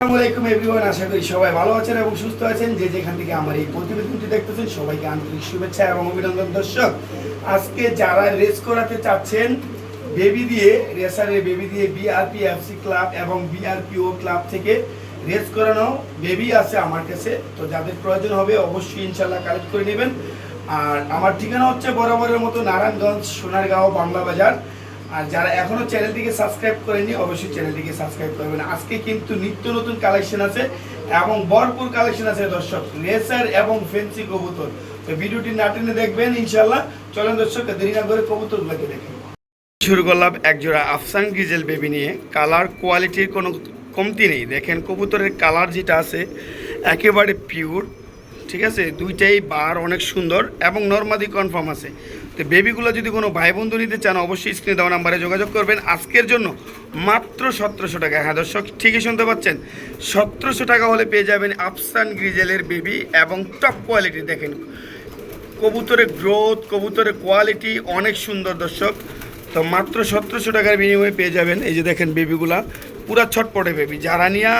আসসালামু এভরিওয়ান, আশা করি সবাই ভালো আছেন এবং সুস্থ আছেন। যে যেখান থেকে আমার এই প্রতিবেদনটি দেখতেছেন, সবাইকে আন্তরিক শুভেচ্ছা এবং অভিনন্দন। দর্শক, আজকে যারা রেস করাতে চাচ্ছেন, বেবি দিয়ে, রেসারের বেবি দিয়ে বিআরপি এফসি ক্লাব এবং বিআরপিও ক্লাব থেকে রেস করানো বেবি আছে আমার কাছে। তো যাদের প্রয়োজন হবে, অবশ্যই ইনশাল্লাহ কালেক্ট করে নেবেন। আর আমার ঠিকানা হচ্ছে বরাবরের মতো নারায়ণগঞ্জ, সোনারগাঁও, বাংলা বাজার। আর যারা এখনও চ্যানেলটিকে সাবস্ক্রাইব করেনি অবশ্যই চ্যানেলটিকে সাবস্ক্রাইব করবেন। আজকে কিন্তু নিত্য নতুন কালেকশন আছে এবং ভরপুর কালেকশন আছে দর্শক রেসার এবং ফেন্সি কবুতর। তো ভিডিওটি না টেনে দেখবেন ইনশাল্লাহ চলেন দর্শক, দেরি না করে কবুতরগুলোকে দেখেন। শুরু করলাম একজোড়া আফসান গিজেল বেবি নিয়ে। কালার কোয়ালিটির কোনো কমতি নেই। দেখেন কবুতরের কালার যেটা আছে, একেবারে পিওর ঠিক আছে? দুইটাই বার অনেক সুন্দর এবং নর্মাদি কনফার্ম আছে। তো বেবিগুলো যদি কোনো ভাই বন্ধু নিতে চান, অবশ্যই স্ক্রিনে দেওয়া নাম্বারে যোগাযোগ করবেন। আজকের জন্য মাত্র সতেরোশো টাকা। হ্যাঁ দর্শক, ঠিকই শুনতে পাচ্ছেন। সতেরোশো টাকা হলে পেয়ে যাবেন আফসান গ্রিজেলের বেবি এবং টপ কোয়ালিটি দেখেন। কবুতরের গ্রোথ কবুতরের কোয়ালিটি অনেক সুন্দর, দর্শক। তো মাত্র সতেরোশো টাকার বিনিময়ে পেয়ে যাবেন। এই যে দেখেন বেবিগুলা, পুরা ছটপটে বেবি যারা নিয়ে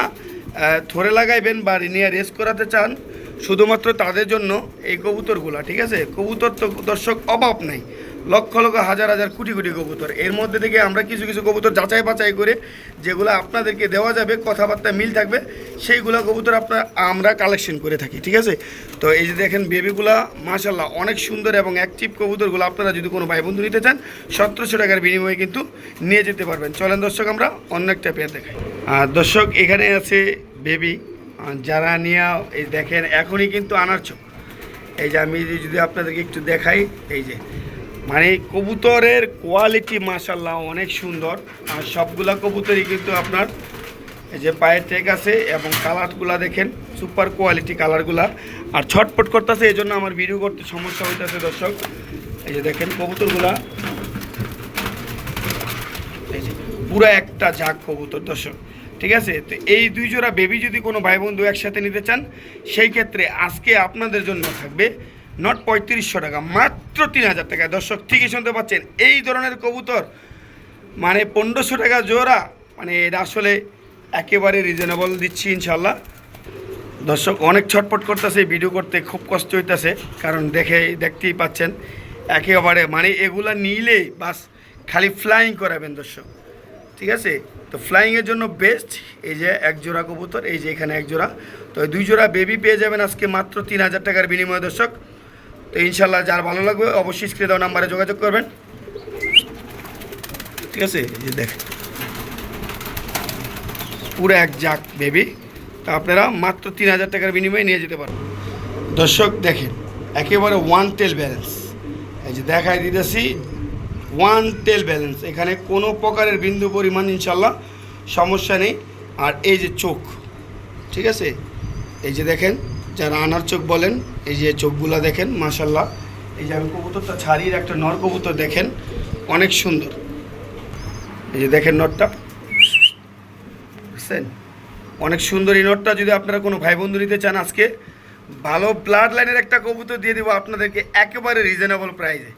থরে লাগাইবেন বা নিয়ে রেস করাতে চান শুধুমাত্র তাদের জন্য এই কবুতরগুলা, ঠিক আছে? কবুতর তো দর্শক অভাব নাই। লক্ষ লক্ষ হাজার হাজার কোটি কোটি কবুতর। এর মধ্যে থেকে আমরা কিছু কিছু কবুতর যাচাই বাছাই করে যেগুলো আপনাদেরকে দেওয়া যাবে, কথাবার্তা মিল থাকবে, সেইগুলো কবুতর আপনার, আমরা কালেকশন করে থাকি, ঠিক আছে? তো এই যে দেখেন বেবিগুলা মাশাল্লাহ অনেক সুন্দর এবং অ্যাক্টিভ কবুতরগুলো আপনারা যদি কোনো ভাই বন্ধু নিতে চান, সতেরোশো টাকার বিনিময়ে কিন্তু নিয়ে যেতে পারবেন। চলেন দর্শক, আমরা অন্য একটা পেয়ার দেখাই। আর দর্শক, এখানে আছে বেবি। যারা নিয়ে, এই দেখেন, এখনই কিন্তু আনার চোখ। এই যে আমি যদি আপনাদেরকে একটু দেখাই, এই যে মানে কবুতরের কোয়ালিটি মাশাল্লাহ অনেক সুন্দর। আর সবগুলা কবুতরই কিন্তু আপনার, এই যে পায়ের টেক আছে এবং কালারগুলা দেখেন সুপার কোয়ালিটি কালারগুলা। আর ছটপট করতেছে, এই জন্য আমার ভিডিও করতে সমস্যা হইতেছে, দর্শক। এই যে দেখেন কবুতরগুলা। এই যে, পুরো একটা ঝাঁক কবুতর, দর্শক। ঠিক আছে? তো এই দুই জোড়া বেবি যদি কোনো ভাই বন্ধু একসাথে নিতে চান, সেই ক্ষেত্রে আজকে আপনাদের জন্য থাকবে নট পঁয়ত্রিশশো টাকা, মাত্র তিন হাজার টাকা। দর্শক, ঠিকই শুনতে পাচ্ছেন, এই ধরনের কবুতর মানে পনেরোশো টাকা জোড়া মানে এটা আসলে একেবারে রিজনেবল দিচ্ছি ইনশাল্লাহ দর্শক, অনেক ছটপট করতেছে ভিডিও করতে খুব কষ্ট হইতেছে, কারণ দেখে, দেখতেই পাচ্ছেন, একেবারে মানে এগুলা নিলে বাস খালি ফ্লাইং করাবেন দর্শক। ঠিক আছে? তো ফ্লাইংয়ের জন্য বেস্ট এই যে এক জোড়া কবুতর, এই যে এখানে এক জোড়া। তো দুই জোড়া বেবি পেয়ে যাবেন আজকে মাত্র তিন হাজার টাকার বিনিময়ে, দর্শক। তো ইনশাল্লাহ যার ভালো লাগবে, অবশ্যই স্ক্রিনে দেওয়া নাম্বারে যোগাযোগ করবেন। ঠিক আছে? এই যে দেখ। পুরো এক জাক বেবি তা আপনারা মাত্র তিন হাজার টাকার বিনিময়ে নিয়ে যেতে পারেন। দর্শক, দেখেন, একেবারে ওয়ান টেল ব্যালেন্স এই যে দেখাই দিতেছি ওয়ান টেল ব্যালেন্স এখানে কোনো প্রকারের বিন্দু পরিমাণ ইনশাল্লাহ সমস্যা নেই। আর এই যে চোখ, ঠিক আছে? এই যে দেখেন, যারা আনার চোখ বলেন, এই যে চোখগুলা দেখেন মাশাল্লাহ এই যে আমি কবুতরটা ছাড়িয়ে একটা নর কবুতর দেখেন, অনেক সুন্দর। এই যে দেখেন নটটা, বুঝছেন? অনেক সুন্দর এই নটটা। যদি আপনারা কোনো ভাই বন্ধু নিতে চান আজকে, ভালো ব্লাড লাইনের একটা কবুতর দিয়ে দেবো আপনাদেরকে একেবারে রিজনেবল প্রাইসে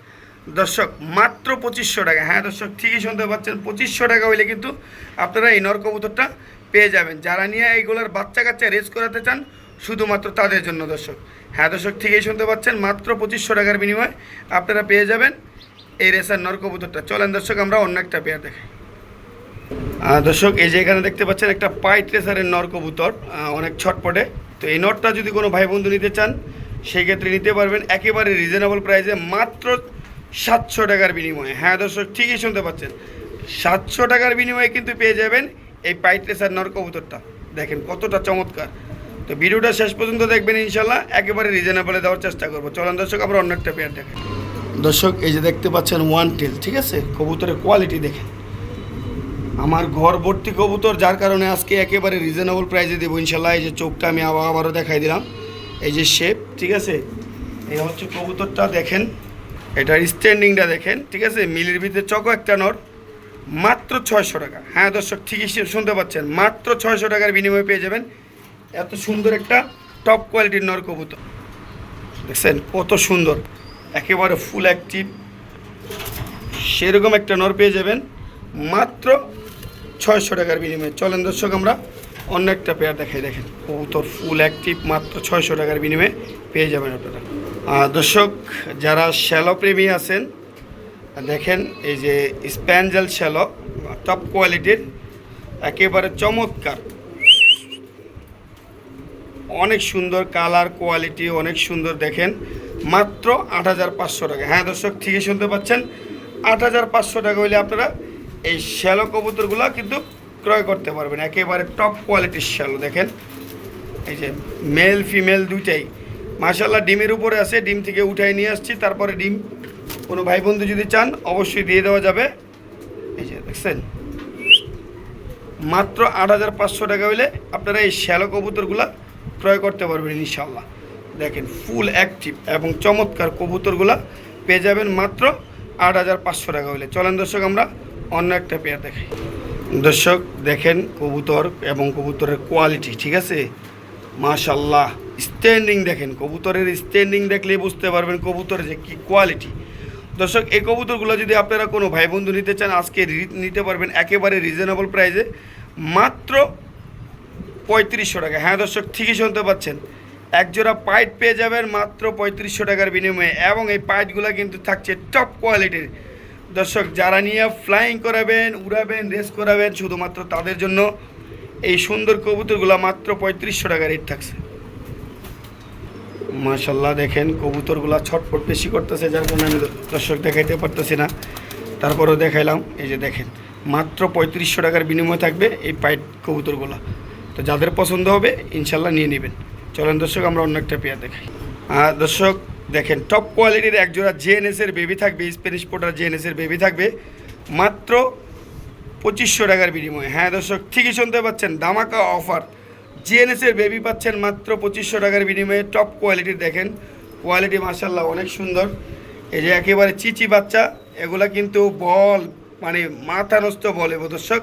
দর্শক, মাত্র পঁচিশশো টাকা। হ্যাঁ দর্শক, ঠিকই শুনতে পাচ্ছেন, পঁচিশশো টাকা হইলে কিন্তু আপনারা এই নরকবুতরটা পেয়ে যাবেন। যারা নিয়ে এইগুলোর বাচ্চা কাচ্চা রেস করাতে চান, শুধুমাত্র তাদের জন্য দর্শক। হ্যাঁ দর্শক, ঠিকই শুনতে পাচ্ছেন, মাত্র পঁচিশশো টাকার বিনিময়ে আপনারা পেয়ে যাবেন এই রেসার নরকবুতরটা চলেন দর্শক, আমরা অন্য একটা পেয়ার দেখাই। দর্শক, এই যে এখানে দেখতে পাচ্ছেন একটা পাইট রেসারের নরকবুতর অনেক ছটপটে। তো এই নটটা যদি কোনো ভাই বন্ধু নিতে চান, সেই ক্ষেত্রে নিতে পারবেন। একেবারে রিজনেবল প্রাইসে মাত্র সাতশো টাকার বিনিময়ে। হ্যাঁ দর্শক, ঠিকই শুনতে পাচ্ছেন। সাতশো টাকার বিনিময়ে কিন্তু পেয়ে যাবেন এই পাইট রেসার নর কবুতরটা দেখেন কতটা চমৎকার। তো ভিডিওটা শেষ পর্যন্ত দেখবেন ইনশাল্লাহ, একেবারে রিজনেবলে দেওয়ার চেষ্টা করব। চলুন দর্শক আমরা অন্য একটা পেয়ার দেখেন। দর্শক, এই যে দেখতে পাচ্ছেন ওয়ান টেল ঠিক আছে? কবুতরের কোয়ালিটি দেখেন। আমার ঘর ভর্তি কবুতর, যার কারণে আজকে একেবারে রিজনেবল প্রাইসে দেবো ইনশাল্লাহ। এই যে চোখটা আমি আবার আবারও দেখাই দিলাম। এই যে শেপ ঠিক আছে? এই হচ্ছে কবুতরটা, দেখেন। এটার স্ট্যান্ডিংটা দেখেন, ঠিক আছে? মিলের ভিতরে চকো একটা নর, মাত্র ছয়শো টাকা। হ্যাঁ দর্শক, ঠিকই শুনতে পাচ্ছেন, মাত্র ছয়শো টাকার বিনিময়ে পেয়ে যাবেন এত সুন্দর একটা টপ কোয়ালিটির নর কবুতর। দেখছেন, কত সুন্দর, একেবারে ফুল অ্যাক্টিভ সেরকম একটা নর পেয়ে যাবেন, মাত্র ছয়শো টাকার বিনিময়ে। চলেন দর্শক, আমরা অন্য একটা পেয়ার দেখাই, দেখেন। কবুতর ফুল অ্যাক্টিভ মাত্র ছয়শো টাকার বিনিময়ে পেয়ে যাবেন আপনারা। দর্শক, যারা শ্যালো প্রেমী আছেন, দেখেন এই যে স্প্যাঞ্জেল শ্যালো টপ কোয়ালিটির একেবারে চমৎকার। অনেক সুন্দর কালার কোয়ালিটি অনেক সুন্দর, দেখেন, মাত্র আট হাজার পাঁচশো টাকা। হ্যাঁ দর্শক, ঠিকই শুনতে পাচ্ছেন, আট হাজার পাঁচশো টাকা হইলে আপনারা এই শ্যালো কবুতরগুলো কিন্তু ক্রয় করতে পারবেন, একেবারে টপ কোয়ালিটির শ্যালো, দেখেন, এই যে মেল ফিমেল দুইটাই। মাশাল্লাহ ডিমের উপরে আছে, ডিম থেকে উঠাই নিয়ে আসছি, তারপরে ডিম। কোনো ভাই বন্ধু যদি চান, অবশ্যই দিয়ে দেওয়া যাবে। এই যে দেখছেন, মাত্র আট হাজার পাঁচশো টাকা হইলে আপনারা এই শ্যালো কবুতরগুলো ক্রয় করতে পারবেন ইনশাল্লাহ দেখেন, ফুল অ্যাক্টিভ এবং চমৎকার কবুতরগুলো পেয়ে যাবেন মাত্র আট হাজার পাঁচশো টাকা হইলে। চলেন দর্শক, আমরা অন্য একটা পেয়ার দেখাই। দর্শক, দেখেন কবুতর এবং কবুতরের কোয়ালিটি ঠিক আছে? মাশাল্লাহ স্ট্যান্ডিং দেখেন, কবুতরের স্ট্যান্ডিং দেখলে বুঝতে পারবেন কবুতরের যে কী কোয়ালিটি দর্শক, এই কবুতরগুলো যদি আপনারা কোনো ভাই বন্ধু নিতে চান, আজকে নিতে পারবেন একেবারে রিজনেবল প্রাইসে মাত্র পঁয়ত্রিশশো টাকা। হ্যাঁ দর্শক, ঠিকই শুনতে পাচ্ছেন। একজোড়া পাইট পেয়ে যাবেন মাত্র পঁয়ত্রিশশো টাকার বিনিময়ে এবং এই পাইটগুলো কিন্তু থাকছে টপ কোয়ালিটির দর্শক, যারা নিয়ে ফ্লাইং করাবেন, উড়াবেন রেস করাবেন, শুধুমাত্র তাদের জন্য এই সুন্দর কবুতরগুলো মাত্র পঁয়ত্রিশশো টাকা রেট থাকছে। মাশাল্লাহ দেখেন, কবুতরগুলো ছটফট বেশি করতেছে, যার কারণে আমি দর্শক দেখাইতে পারতেছি না। তারপরেও দেখাইলাম, এই যে দেখেন, মাত্র পঁয়ত্রিশশো টাকার বিনিময় থাকবে এই পাইট কবুতরগুলো। তো যাদের পছন্দ হবে ইনশাল্লাহ নিয়ে নেবেন। চলেন দর্শক, আমরা অন্য একটা পেয়ার দেখাই। আর দর্শক, দেখেন টপ কোয়ালিটির একজোড়া জেএনএসের বেবি থাকবে স্প্যানিশ পোটার জেএনএসের বেবি থাকবে, মাত্র পঁচিশশো টাকার বিনিময়ে। হ্যাঁ দর্শক, ঠিকই শুনতে পাচ্ছেন দামাকা অফার জিএনএসের বেবি পাচ্ছেন মাত্র পঁচিশশো টাকার বিনিময়ে টপ কোয়ালিটির দেখেন। কোয়ালিটি মাসাল্লাহ অনেক সুন্দর। এই যে একেবারে চিচি বাচ্চা, এগুলা কিন্তু বল মানে মাথা নষ্ট বলে দর্শক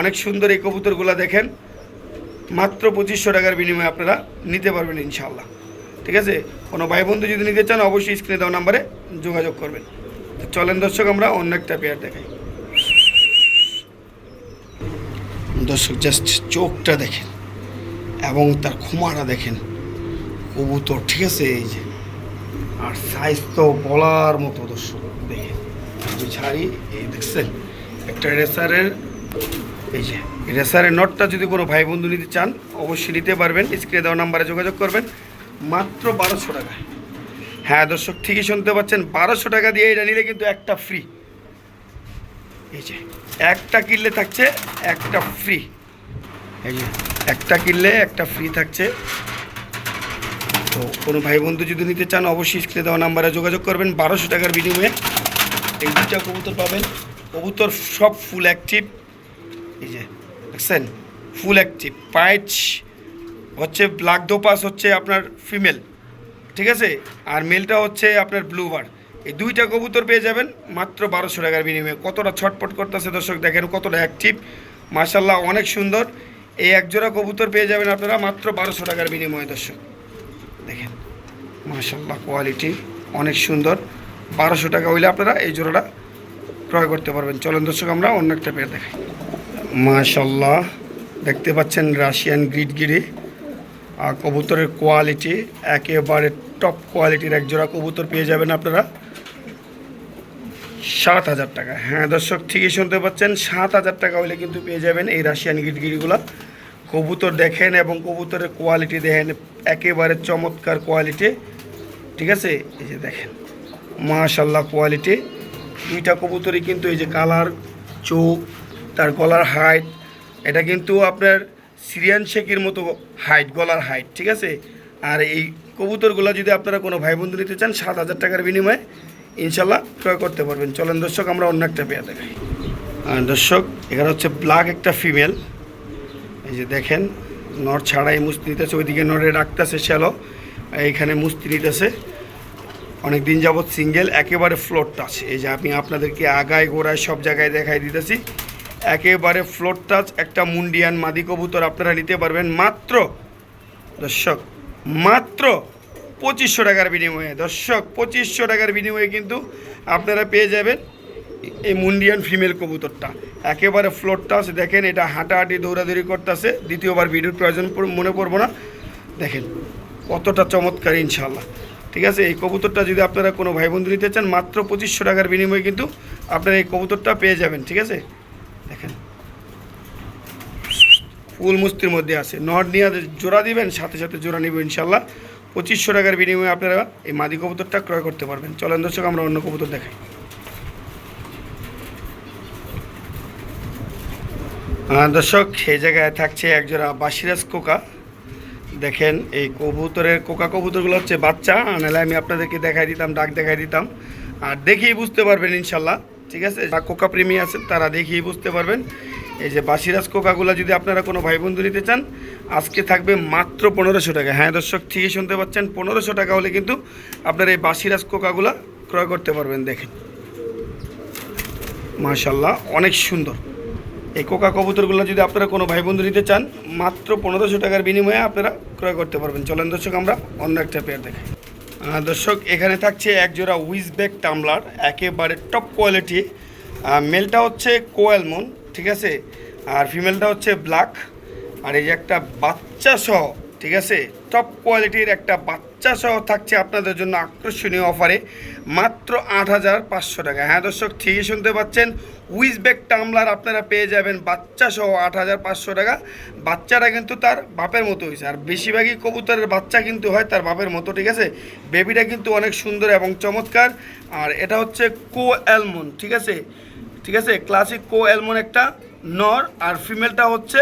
অনেক সুন্দর এই কবুতরগুলো দেখেন। মাত্র পঁচিশশো টাকার বিনিময়ে আপনারা নিতে পারবেন ইনশাল্লাহ ঠিক আছে? কোনো ভাই বন্ধু যদি নিতে চান, অবশ্যই স্ক্রিনে দেওয়া নাম্বারে যোগাযোগ করবেন। চলেন দর্শক, আমরা অন্য একটা পেয়ার দেখাই। দর্শক জাস্ট চোখটা দেখেন। এবং তার খুমাটা দেখেন। কবুতর, ঠিক আছে? এই যে। আর সাইজ তো বলার মতো দর্শক দেখেন, আমি ছাড়ি। এই দেখছেন? একটা রেসারের এই যে রেসারের নটটা যদি কোনো ভাই বন্ধু নিতে চান, অবশ্যই নিতে পারবেন। স্ক্রিনে দেওয়া নাম্বারে যোগাযোগ করবেন। মাত্র বারোশো টাকা হ্যাঁ দর্শক, ঠিকই শুনতে পাচ্ছেন। বারোশো টাকা দিয়ে এটা নিলে কিন্তু একটা ফ্রি এই যে, একটা কিনলে থাকছে একটা ফ্রি একটা কিনলে একটা ফ্রি থাকছে। তো কোনো ভাই বন্ধু যদি নিতে চান, অবশ্যই স্ক্রিনে দেওয়া নাম্বারে যোগাযোগ করবেন। বারোশো টাকার বিনিময়ে এই দুইটা কবুতর পাবেন। কবুতর সব ফুল অ্যাক্টিভ এই যে দেখছেন? ফুল অ্যাক্টিভ পাইচ হচ্ছে ব্ল্যাক দোপাস হচ্ছে আপনার ফিমেল ঠিক আছে? আর মেলটা হচ্ছে আপনার ব্লু বার এই দুইটা কবুতর পেয়ে যাবেন মাত্র বারোশো টাকার বিনিময়ে। কতটা ছটপট করতেছে দর্শক দেখেন, কতটা অ্যাক্টিভ মার্শাল্লাহ অনেক সুন্দর। এই একজোড়া কবুতর পেয়ে যাবেন আপনারা মাত্র বারোশো টাকার বিনিময়ে, দর্শক। দেখেন মার্শাল্লাহ কোয়ালিটি অনেক সুন্দর। বারোশো টাকা হইলে আপনারা এই জোড়াটা ক্রয় করতে পারবেন। চলেন, দর্শক, আমরা অন্য একটা পেয়ে দেখাই। মাশাল্লাহ দেখতে পাচ্ছেন রাশিয়ান গ্রিডগিরি। আর কবুতরের কোয়ালিটি একেবারে টপ কোয়ালিটির এক জোড়া কবুতর পেয়ে যাবেন আপনারা। সাত হাজার টাকা। হ্যাঁ দর্শক, ঠিকই শুনতে পাচ্ছেন, সাত হাজার টাকা হলে কিন্তু পেয়ে যাবেন এই রাশিয়ান গিটগিরিগুলো। কবুতর দেখেন এবং কবুতরের কোয়ালিটি দেখেন, একেবারে চমৎকার কোয়ালিটি ঠিক আছে? এই যে দেখেন মাশাল্লাহ কোয়ালিটি দুইটা কবুতরই কিন্তু এই যে কালার চোখ, তার গলার হাইট এটা কিন্তু আপনার সিরিয়ান শেখের মতো হাইট গলার হাইট ঠিক আছে? আর এই কবুতরগুলো যদি আপনারা কোনো ভাই বন্ধু নিতে চান, সাত হাজার টাকার বিনিময়ে ইনশাল্লাহ ক্রয় করতে পারবেন। চলেন দর্শক, আমরা অন্য একটা পেয়ে দেখাই। দর্শক, এখানে হচ্ছে ব্ল্যাক একটা ফিমেল এই যে দেখেন, নর ছাড়াই মুস্তি নিতেছে, ওইদিকে নরে রাখতেছে শ্যালো। এইখানে মুস্তি নিতেছে। অনেক দিন যাবৎ সিঙ্গেল একেবারে ফ্লোর টাচ এই যে আমি আপনাদেরকে আগায় গোড়ায় সব জায়গায় দেখাই দিতেছি। একেবারে ফ্লোর টাচ একটা মুন্ডিয়ান মাদি কবুতর আপনারা নিতে পারবেন। মাত্র, দর্শক, মাত্র পঁচিশশো টাকার বিনিময়ে, দর্শক, পঁচিশশো টাকার বিনিময়ে কিন্তু আপনারা পেয়ে যাবেন এই মুন্ডিয়ান ফিমেল কবুতরটা। একেবারে ফ্লোরটা আছে দেখেন এটা হাঁটাহাঁটি, দৌড়াদৌড়ি করতেছে, দ্বিতীয়বার ভিডিওর প্রয়োজন মনে পড়ব না। দেখেন কতটা চমৎকার ইনশাল্লাহ ঠিক আছে, এই কবুতরটা যদি আপনারা কোনো ভাই বন্ধু নিতে চান, মাত্র পঁচিশশো টাকার বিনিময়ে কিন্তু আপনারা এই কবুতরটা পেয়ে যাবেন, ঠিক আছে? দেখেন। ফুল মুস্তির মধ্যে আছে। নট নিয়ে জোড়া দিবেন, সাথে সাথে জোড়া নিব ইনশাল্লাহ পঁচিশশো টাকার বিনিময়ে আপনারা এই মাদি কবুতরটা ক্রয় করতে পারবেন। চলেন দর্শক, আমরা অন্য কবুতর দেখাই। দর্শক, এই জায়গায় থাকছে একজোড়া বাসিরাজ কোকা। দেখেন, এই কবুতরের কোকা কবুতরগুলো হচ্ছে বাচ্চা। নাহলে আমি আপনাদেরকে দেখাই দিতাম, ডাক দেখাই দিতাম। আর দেখেই বুঝতে পারবেন ইনশাল্লাহ, ঠিক আছে? কোকা প্রেমী আছেন তারা দেখেই বুঝতে পারবেন। এই যে বাসিরাজ কোকাগুলা যদি আপনারা কোনো ভাই বন্ধু নিতে চান, আজকে থাকবে মাত্র পনেরোশো টাকা। হ্যাঁ দর্শক, ঠিকই শুনতে পাচ্ছেন, পনেরোশো টাকা হলে কিন্তু আপনারা এই বাসিরাজ কোকাগুলা ক্রয় করতে পারবেন, দেখেন। মাশাল্লাহ অনেক সুন্দর। এই কোকা কবুতরগুলো যদি আপনারা কোনো ভাই বন্ধু নিতে চান, মাত্র পনেরোশো টাকার বিনিময়ে আপনারা ক্রয় করতে পারবেন। চলেন দর্শক, আমরা অন্য একটা পেয়ার দেখাই। দর্শক, এখানে থাকছে এক জোড়া উইজব্যাক টামলার, একেবারে টপ কোয়ালিটি মেলটা হচ্ছে কোয়েলমন ঠিক আছে? আর ফিমেলটা হচ্ছে ব্ল্যাক আর এই যে একটা বাচ্চা সহ, ঠিক আছে? টপ কোয়ালিটির একটা বাচ্চা সহ থাকছে আপনাদের জন্য আকর্ষণীয় অফারে মাত্র আট হাজার পাঁচশো টাকা। হ্যাঁ দর্শক, ঠিকই শুনতে পাচ্ছেন উইজব্যাক টামলার আপনারা পেয়ে যাবেন বাচ্চা সহ আট হাজার পাঁচশো টাকা। বাচ্চাটা কিন্তু তার বাপের মতো হয়েছে। আর বেশিরভাগই কবুতরের বাচ্চা কিন্তু হয় তার বাপের মতো, ঠিক আছে? বেবিটা কিন্তু অনেক সুন্দর এবং চমৎকার। আর এটা হচ্ছে কো অ্যালমন ঠিক আছে? ঠিক আছে? ক্লাসিক কো অ্যালমন একটা নর আর ফিমেলটা হচ্ছে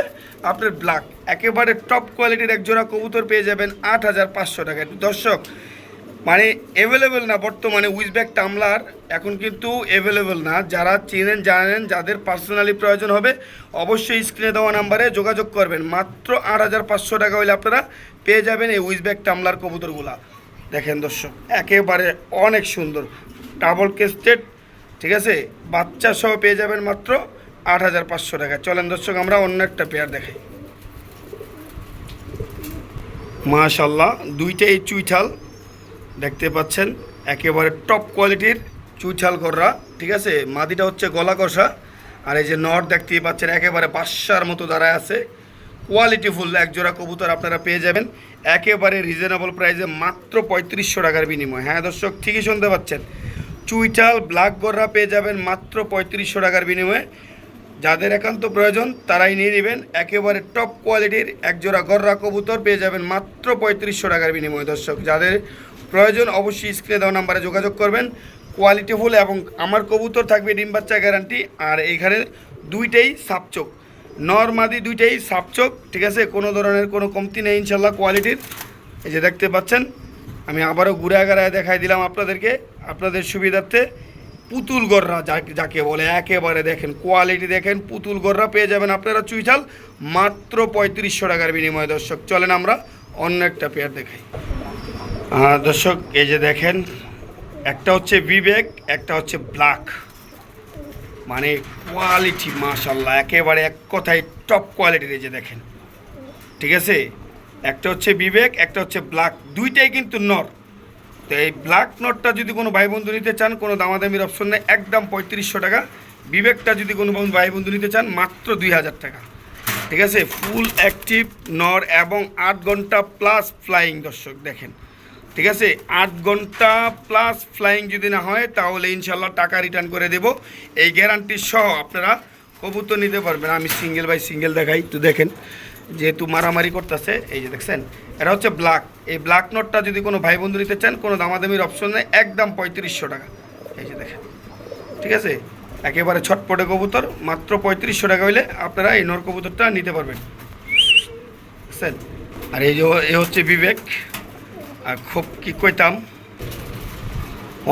আপনার ব্ল্যাক একেবারে টপ কোয়ালিটির এক জোড়া কবুতর পেয়ে যাবেন আট হাজার পাঁচশো টাকায় দর্শক মানে অ্যাভেলেবেল না বর্তমানে উইজব্যাক টামলার এখন কিন্তু অ্যাভেলেবেল না। যারা চেনেন, জানেন, যাদের পার্সোনালি প্রয়োজন হবে, অবশ্যই স্ক্রিনে দেওয়া নাম্বারে যোগাযোগ করবেন। মাত্র আট হাজার পাঁচশো টাকা হলে আপনারা পেয়ে যাবেন এই উইজব্যাক টামলার কবুতরগুলা। দেখেন দর্শক, একেবারে অনেক সুন্দর। ডাবল কেস্টেড ঠিক আছে? বাচ্চা সহ পেয়ে যাবেন মাত্র আট হাজার পাঁচশো টাকা। চলেন দর্শক, আমরা অন্য একটা পেয়ার দেখাই। মাশাল্লাহ দুইটাই চুইঠাল। দেখতে পাচ্ছেন, একেবারে টপ কোয়ালিটির চুইঠাল কররা ঠিক আছে? মাদিটা হচ্ছে গলা কষা। আর এই যে নট দেখতেই পাচ্ছেন, একেবারে বাসার মতো দাঁড়ায় আছে। কোয়ালিটিফুল একজোড়া কবুতর আপনারা পেয়ে যাবেন। একেবারে রিজনেবল প্রাইসে মাত্র পঁয়ত্রিশশো টাকার বিনিময়। হ্যাঁ দর্শক, ঠিকই শুনতে পাচ্ছেন। চুইটাল ব্ল্যাক গররা পেয়ে যাবেন মাত্র পঁয়ত্রিশশো টাকার বিনিময়ে। যাদের একান্ত প্রয়োজন, তারাই নিয়ে নেবেন। একেবারে টপ কোয়ালিটির একজোড়া গররা কবুতর পেয়ে যাবেন মাত্র পঁয়ত্রিশশো টাকার বিনিময়ে। দর্শক, যাদের প্রয়োজন অবশ্যই স্ক্রিনে দেওয়া নাম্বারে যোগাযোগ করবেন। কোয়ালিটিফুল এবং আমার কবুতর থাকবে ডিম বাচ্চা গ্যারান্টি আর এখানে দুইটাই সাপচোক নর্মাদি দুইটাই সাপচোক ঠিক আছে? কোনো ধরনের কোনো কমতি নেই ইনশাল্লাহ কোয়ালিটির এই যে দেখতে পাচ্ছেন আমি আবারও ঘুরে আগারায় দেখাই দিলাম আপনাদেরকে, আপনাদের সুবিধার্থে পুতুল গররা যাকে বলে, একেবারে দেখেন কোয়ালিটি দেখেন, পুতুল গররা পেয়ে যাবেন আপনারা চুইঠাল মাত্র পঁয়ত্রিশশো টাকার বিনিময়ে দর্শক। চলেন আমরা অন্য একটা পেয়ার দেখাই। দর্শক, এই যে দেখেন, একটা হচ্ছে বিবেক একটা হচ্ছে ব্ল্যাক মানে কোয়ালিটি মাশাল্লাহ একেবারে এক কথায় টপ কোয়ালিটির এই যে দেখেন। ঠিক আছে? একটা হচ্ছে বিবেক, একটা হচ্ছে ব্ল্যাক। দুইটাই কিন্তু নর। তো এই ব্ল্যাক নটটা যদি কোনো ভাই বন্ধু নিতে চান, কোনো দামাদামির অপশন নেই। একদম পঁয়ত্রিশশো টাকা। বিবেকটা যদি কোনো ভাই বন্ধু নিতে চান, মাত্র দুই হাজার টাকা। ঠিক আছে? ফুল অ্যাক্টিভ নর এবং আট ঘণ্টা প্লাস ফ্লাইং দর্শক, দেখেন। ঠিক আছে? আট ঘণ্টা প্লাস ফ্লাইং যদি না হয়, তাহলে ইনশাল্লাহ টাকা রিটার্ন করে দেব। এই গ্যারান্টি সহ আপনারা কবুতর নিতে পারবেন। আমি সিঙ্গেল বাই সিঙ্গেল দেখাই তো দেখেন। যেহেতু মারামারি করতেছে, এই যে দেখছেন, এটা হচ্ছে ব্ল্যাক এই ব্ল্যাক নোটটা যদি কোনো ভাই বন্ধু নিতে চান, কোনো দামাদামির অপশন নেই, একদম পঁয়ত্রিশশো টাকা। এই যে দেখেন, ঠিক আছে? একেবারে ছটপটে কবুতর, মাত্র পঁয়ত্রিশশো টাকা হইলে আপনারা এই নর কবুতরটা নিতে পারবেন। বুঝছেন আর এই যে হচ্ছে বিবেক। আর খুব কি কইতাম,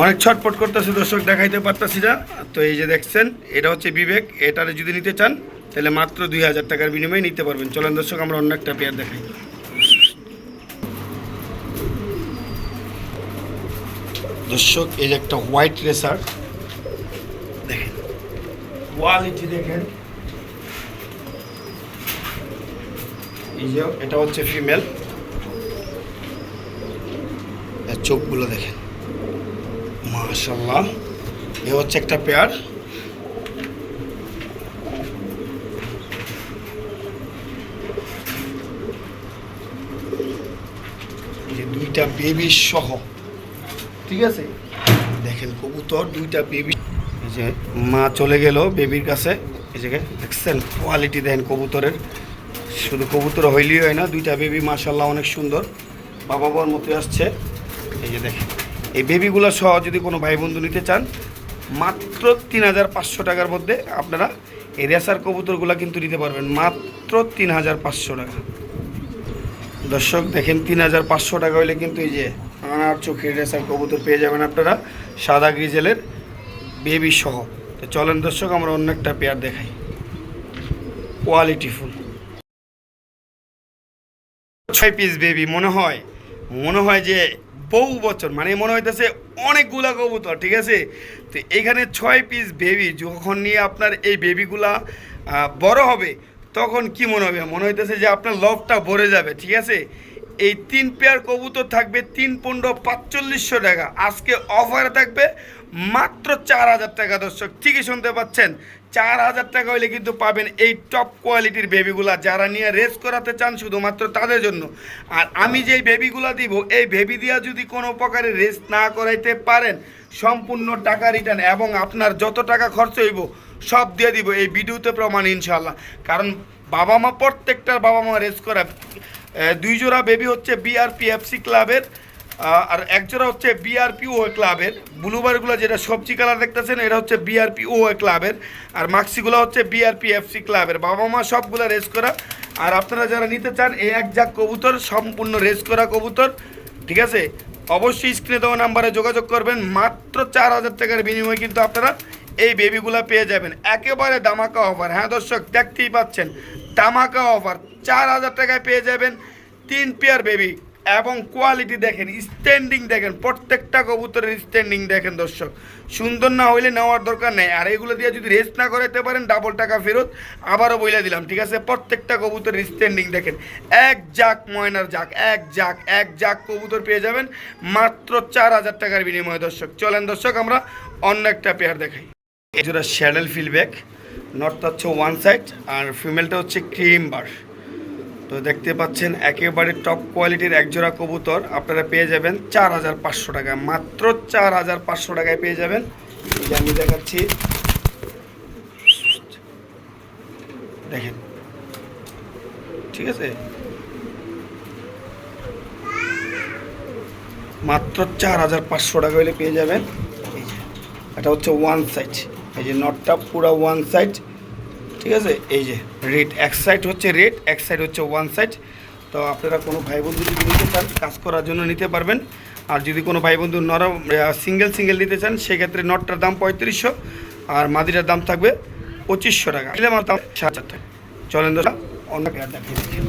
অনেক ছটপট করতেছে দর্শক, দেখাইতে পারতাছি না। তো এই যে দেখছেন, এটা হচ্ছে বিবেক, এটারে যদি নিতে চান তাহলে মাত্র দুই হাজার টাকার বিনিময়ে নিতে পারবেন। চলেন দর্শক আমরা অন্য একটা পেয়ার দেখাই। দর্শক এই যে একটা হোয়াইট রেসার দেখেন। কোয়ালিটি দেখেন। এই যে এটা হচ্ছে ফিমেল চোখগুলো দেখেন। মাশাল্লাহ এ হচ্ছে একটা পেয়ার যে দুইটা বেবি সহ। ঠিক আছে? দেখেন কবুতর দুইটা বেবি এই যে মা চলে গেল বেবির কাছে। এই যে দেখছেন কোয়ালিটি দেন কবুতরের। শুধু কবুতর হইলেই হয় না দুইটা বেবি মাশাল্লাহ অনেক সুন্দর। বাবা বাবার মতো আসছে। এই যে দেখেন এই বেবিগুলো সহ যদি কোনো ভাই বন্ধু নিতে চান মাত্র তিন হাজার পাঁচশো টাকার মধ্যে আপনারা এই রেসার কবুতরগুলো কিন্তু নিতে পারবেন। মাত্র তিন হাজার পাঁচশো টাকা। দর্শক, দেখেন তিন হাজার পাঁচশো টাকা হইলে কিন্তু এই যে আনার চোখের রেসার কবুতর পেয়ে যাবেন আপনারা, সাদা গ্রিজেলের বেবি সহ। তো চলেন দর্শক, আমরা অন্য একটা পেয়ার দেখাই। কোয়ালিটি ফুল ছয় পিস বেবি মনে হয় মনে হয় যে বহু বছর মানে মনে হইতেছে অনেকগুলা কবুতর, ঠিক আছে? তো এখানে ছয় পিস বেবি যখন নিয়ে আপনার এই বেবিগুলা বড় হবে তখন কি মনে হবে? মনে হইতেছে যে আপনার লভটা ভরে যাবে, ঠিক আছে? এই তিন পেয়ার কবুতর থাকবে তিন পনেরো পাঁচচল্লিশশো টাকা। আজকে অফারে থাকবে মাত্র চার হাজার টাকা, দর্শক। ঠিকই শুনতে পাচ্ছেন? চার হাজার টাকা হইলে কিন্তু পাবেন এই টপ কোয়ালিটির বেবিগুলা যারা নিয়ে রেস করাতে চান শুধুমাত্র তাদের জন্য। আর আমি যেই বেবিগুলা দিব, এই বেবি দিয়া যদি কোনো প্রকারে রেস না করাইতে পারেন, সম্পূর্ণ টাকা রিটার্ন এবং আপনার যত টাকা খরচ হইব সব দিয়ে দিব এই ভিডিওতে প্রমাণ ইনশাল্লাহ কারণ বাবা মা প্রত্যেকটার বাবা মা রেস করা দুই জোড়া বেবি হচ্ছে বিআরপি এফসি ক্লাবের আর এক জোড়া হচ্ছে বিআরপি ও ক্লাবের ব্লুবারগুলো যেটা সবজি কালার দেখতেছেন, এটা হচ্ছে বিআরপি ও ক্লাবের আর মাক্সিগুলো হচ্ছে বিআরপি এফসি ক্লাবের বাবা মা সবগুলো রেস করা। আর আপনারা যারা নিতে চান এই এক জাক কবুতর, সম্পূর্ণ রেস করা কবুতর, ঠিক আছে? অবশ্যই স্ক্রিনে দেওয়া নাম্বারে যোগাযোগ করবেন। মাত্র চার হাজার টাকার বিনিময়ে কিন্তু আপনারা এই বেবিগুলো পেয়ে যাবেন। একেবারে দামাকা অফার হ্যাঁ দর্শক, দেখতেই পাচ্ছেন দামাকা অফার চার হাজার টাকায় পেয়ে যাবেন তিন পেয়ার বেবি এবং কোয়ালিটি দেখেন স্ট্যান্ডিং দেখেন, প্রত্যেকটা কবুতরের স্ট্যান্ডিং দেখেন দর্শক। সুন্দর না হইলে নেওয়ার দরকার নেই। আর এগুলো দিয়ে যদি রেস্ট না করাতে পারেন ডাবল টাকা ফেরত আবারও বইলে দিলাম, ঠিক আছে? প্রত্যেকটা কবুতরের স্ট্যান্ডিং দেখেন। এক জাক ময়নার জাক, এক জাক এক জাক কবুতর পেয়ে যাবেন। মাত্র চার হাজার টাকার বিনিময়ে দর্শক। চলেন দর্শক, আমরা অন্য একটা পেয়ার দেখাই। জোড়া শ্যাডেল ফিলব্যাক। নটটা হচ্ছে ওয়ান সাইড আর ফিমেলটা হচ্ছে ক্রিম বার তো দেখতে পাচ্ছেন, একেবারে টপ কোয়ালিটির একজোড়া কবুতর। আপনারা পেয়ে যাবেন চার হাজার পাঁচশো টাকা। মাত্র চার হাজার পাঁচশো টাকায় পেয়ে যাবেন। আমি দেখাচ্ছি। দেখেন। ঠিক আছে? মাত্র চার হাজার পাঁচশো টাকা হলে পেয়ে যাবেন। এটা হচ্ছে ওয়ান সাইড এই যে নটটা পুরো ওয়ান সাইড ঠিক আছে? এই যে রেড এক সাইড হচ্ছে রেড এক সাইড হচ্ছে ওয়ান সাইড তো আপনারা কোনো ভাই বন্ধু যদি নিতে চান, কাজ করার জন্য নিতে পারবেন। আর যদি কোনো ভাই বন্ধু নরম সিঙ্গেল সিঙ্গেল নিতে চান, সেক্ষেত্রে নটটার দাম পঁয়ত্রিশশো, আর মাদিরার দাম থাকবে পঁচিশশো টাকা। এলে আমার দাম সাত হাজার টাকা চলেন দাদা অন্য দেখিয়ে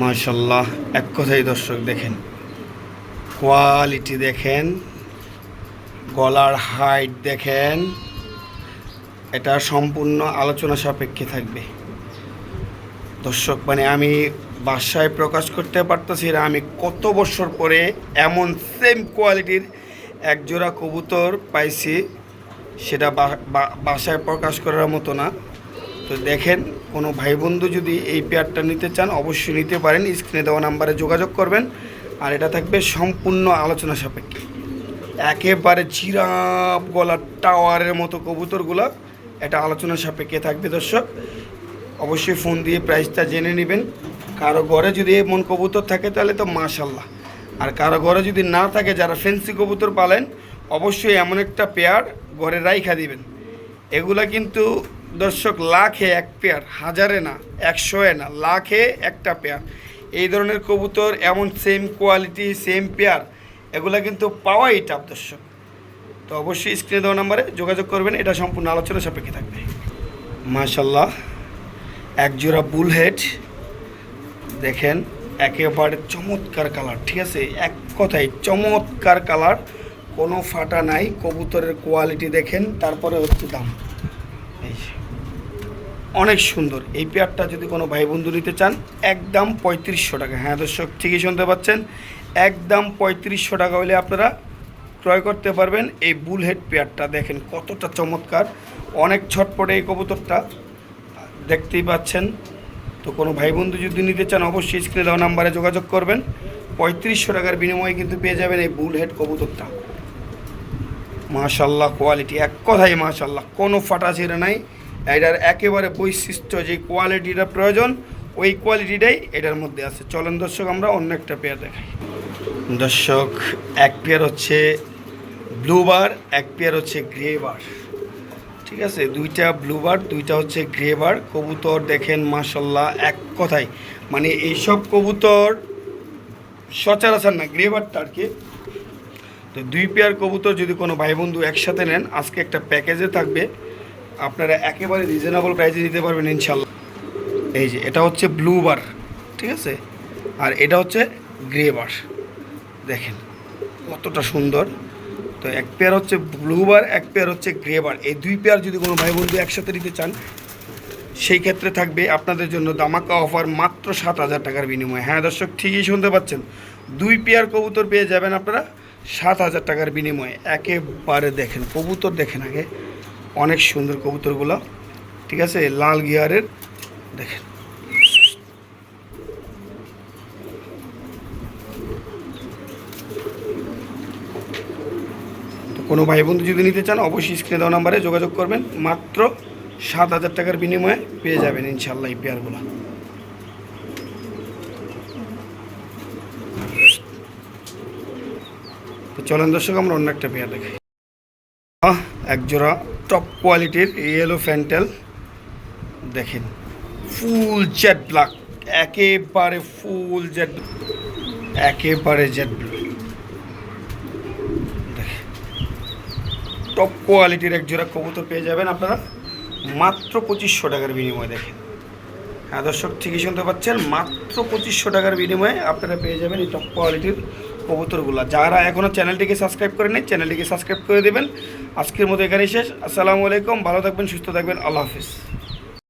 মাশাল্লাহ, এক কথাই দর্শক দেখেন। কোয়ালিটি দেখেন, গলার হাইট দেখেন, এটা সম্পূর্ণ আলোচনা সাপেক্ষে থাকবে। দর্শক মানে আমি বাসায় প্রকাশ করতে পারতেছি না, আমি কত বছর পরে এমন সেম কোয়ালিটির একজোড়া কবুতর পাইছি, সেটা বাসায় প্রকাশ করার মতো না। তো দেখেন, কোনো ভাই বন্ধু যদি এই পেয়ারটা নিতে চান, অবশ্যই নিতে পারেন। স্ক্রিনে দেওয়া নাম্বারে যোগাযোগ করবেন। আর এটা থাকবে সম্পূর্ণ আলোচনা সাপেক্ষে। একেবারে চিরাপ গলা টাওয়ারের মতো কবুতরগুলো এটা আলোচনা সাপেক্ষে থাকবে দর্শক। অবশ্যই ফোন দিয়ে প্রাইসটা জেনে নেবেন। কারও ঘরে যদি এমন কবুতর থাকে তাহলে তো মাশাল্লাহ আর কারও ঘরে যদি না থাকে, যারা ফেন্সি কবুতর পালেন, অবশ্যই এমন একটা পেয়ার ঘরে রাইখা দিবেন। এগুলা কিন্তু দর্শক লাখে এক পেয়ার হাজারে না, একশোয়ে না, লাখে একটা পেয়ার এই ধরনের কবুতর এমন সেম কোয়ালিটি সেম পেয়ার এগুলা কিন্তু পাওয়াই টাপ দর্শক। তো অবশ্যই স্ক্রিনে দেওয়া নাম্বারে যোগাযোগ করবেন, এটা সম্পূর্ণ আলোচনা সাপেক্ষে থাকবে। মাশাল্লাহ এক জোড়া বুল হেড দেখেন, একেবারে চমৎকার কালার ঠিক আছে? এক কথায় চমৎকার কালার কোনো ফাটা নাই, কবুতরের কোয়ালিটি দেখেন, তারপরে হচ্ছে দাম। অনেক সুন্দর। এই পেয়ারটা যদি কোনো ভাই বন্ধু নিতে চান, একদম পঁয়ত্রিশশো টাকা। হ্যাঁ দর্শক, ঠিকই শুনতে পাচ্ছেন। একদম পঁয়ত্রিশশো টাকা হলে আপনারা ক্রয় করতে পারবেন এই বুল হেড পেয়ারটা। দেখেন কতটা চমৎকার। অনেক ছটপটে এই কবুতরটা। দেখতেই পাচ্ছেন। তো কোনো ভাই বন্ধু যদি নিতে চান, অবশ্যই স্ক্রিনে দেওয়া নাম্বারে যোগাযোগ করবেন। পঁয়ত্রিশশো টাকার বিনিময়ে কিন্তু পেয়ে যাবেন এই বুল হেড কবুতরটা। মাশাল্লাহ কোয়ালিটি এক কথাই মাশাল্লাহ কোনো ফাটা ছেড়ে নাই। এটার একেবারে বৈশিষ্ট্য যে কোয়ালিটিটা প্রয়োজন, ওই কোয়ালিটিটাই এটার মধ্যে আছে। চলেন দর্শক, আমরা অন্য একটা পেয়ার দেখাই। দর্শক, এক পেয়ার হচ্ছে ব্লু বার এক পেয়ার হচ্ছে গ্রে বার ঠিক আছে? দুইটা ব্লু বার দুইটা হচ্ছে গ্রে বার কবুতর দেখেন মাশাল্লাহ এক কথাই মানে এইসব কবুতর সচরাচর না গ্রে বারটা আর কি তো দুই পেয়ার কবুতর যদি কোনো ভাই বন্ধু একসাথে নেন, আজকে একটা প্যাকেজে থাকবে। আপনারা একেবারে রিজনেবল প্রাইসে নিতে পারবেন ইনশাল্লাহ এই যে, এটা হচ্ছে ব্লু বার ঠিক আছে? আর এটা হচ্ছে গ্রে বার দেখেন, কতটা সুন্দর। তো এক পেয়ার হচ্ছে ব্লু বার এক পেয়ার হচ্ছে গ্রে বার এই দুই পেয়ার যদি কোনো ভাই বন্ধু একসাথে নিতে চান, সেই ক্ষেত্রে থাকবে আপনাদের জন্য দামাকা অফার মাত্র সাত হাজার টাকার বিনিময়ে। হ্যাঁ দর্শক, ঠিকই শুনতে পাচ্ছেন। দুই পেয়ার কবুতর পেয়ে যাবেন আপনারা সাত হাজার টাকার বিনিময়ে। একেবারে দেখেন, কবুতর দেখেন আগে। অনেক সুন্দর কবুতরগুলো ঠিক আছে? লাল গিয়ারের দেখেন। কোনো ভাই বন্ধু যদি নিতে চান অবশ্যই স্ক্রিনে দেওয়া নাম্বারে যোগাযোগ করবেন। মাত্র সাত হাজার টাকার বিনিময়ে পেয়ে যাবেন ইনশাল্লাহ এই পেয়ারগুলো। তো চলেন দর্শক আমরা অন্য একটা পেয়ার আহ, এক জোড়া টপ কোয়ালিটির ইয়েলো ফ্যান্টেল দেখেন ফুল জেড ব্ল্যাক একেবারে ফুল জেড একেবারে জেড ব্লু দেখেন টপ কোয়ালিটির এক জোড়া কবুতর পেয়ে যাবেন আপনারা, মাত্র পঁচিশশো টাকার বিনিময়ে, দেখেন। হ্যাঁ দর্শক, ঠিকই শুনতে পাচ্ছেন, মাত্র পঁচিশশো টাকার বিনিময়ে আপনারা পেয়ে যাবেন এই টপ কোয়ালিটির কবুতরগুলো। যারা এখনও চ্যানেলটিকে সাবস্ক্রাইব করে নেই, চ্যানেলটিকে সাবস্ক্রাইব করে দেবেন। আজকের মতো এখানেই শেষ। আসসালামু আলাইকুম। ভালো থাকবেন, সুস্থ থাকবেন। আল্লাহ হাফিজ।